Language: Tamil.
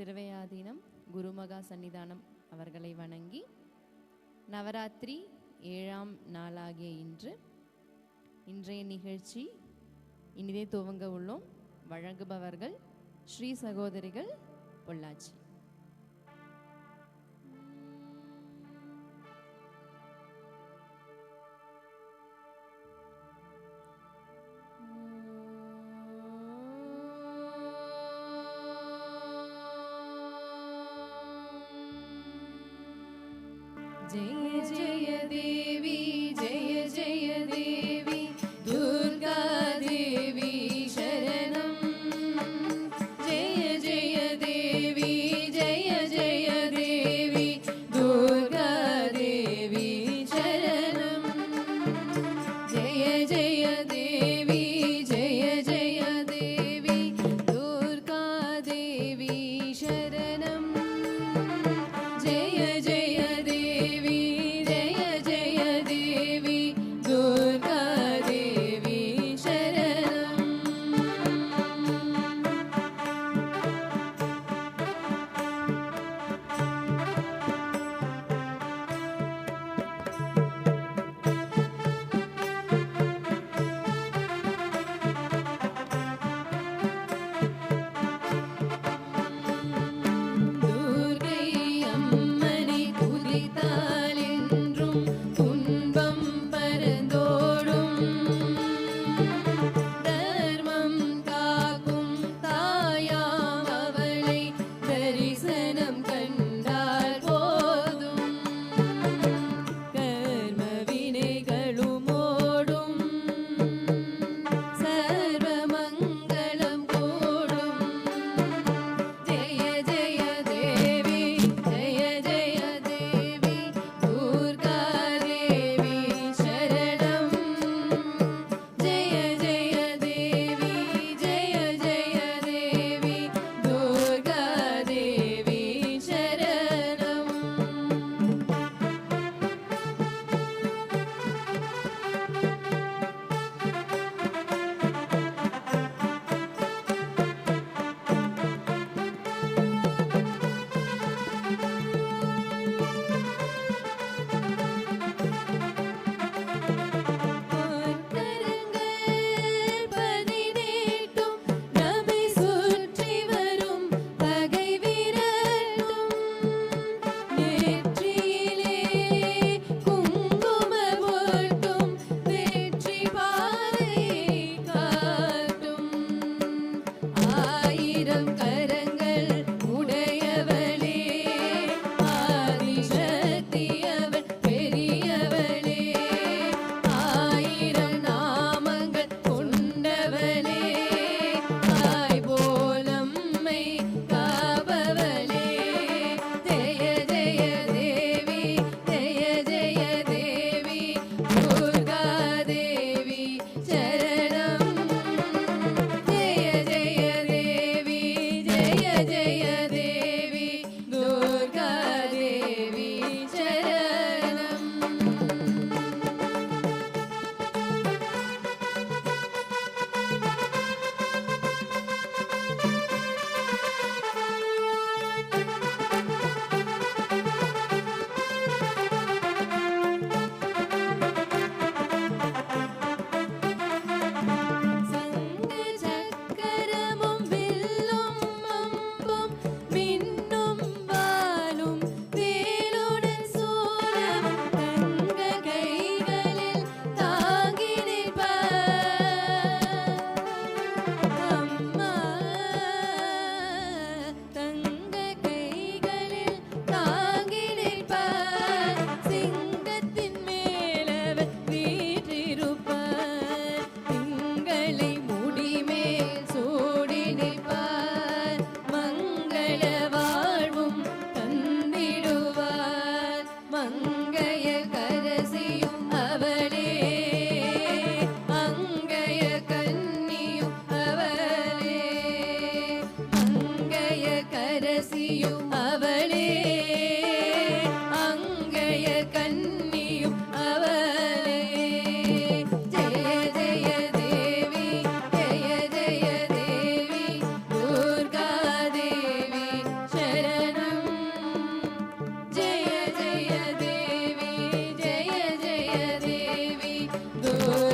சிறுவையாதீனம் குருமகா சன்னிதானம் அவர்களை வணங்கி நவராத்திரி ஏழாம் நாளாகிய இன்று இன்றைய நிகழ்ச்சி இனிதே துவங்க உள்ளோம். வழங்குபவர்கள் ஸ்ரீ சகோதரிகள் பொள்ளாச்சி. day the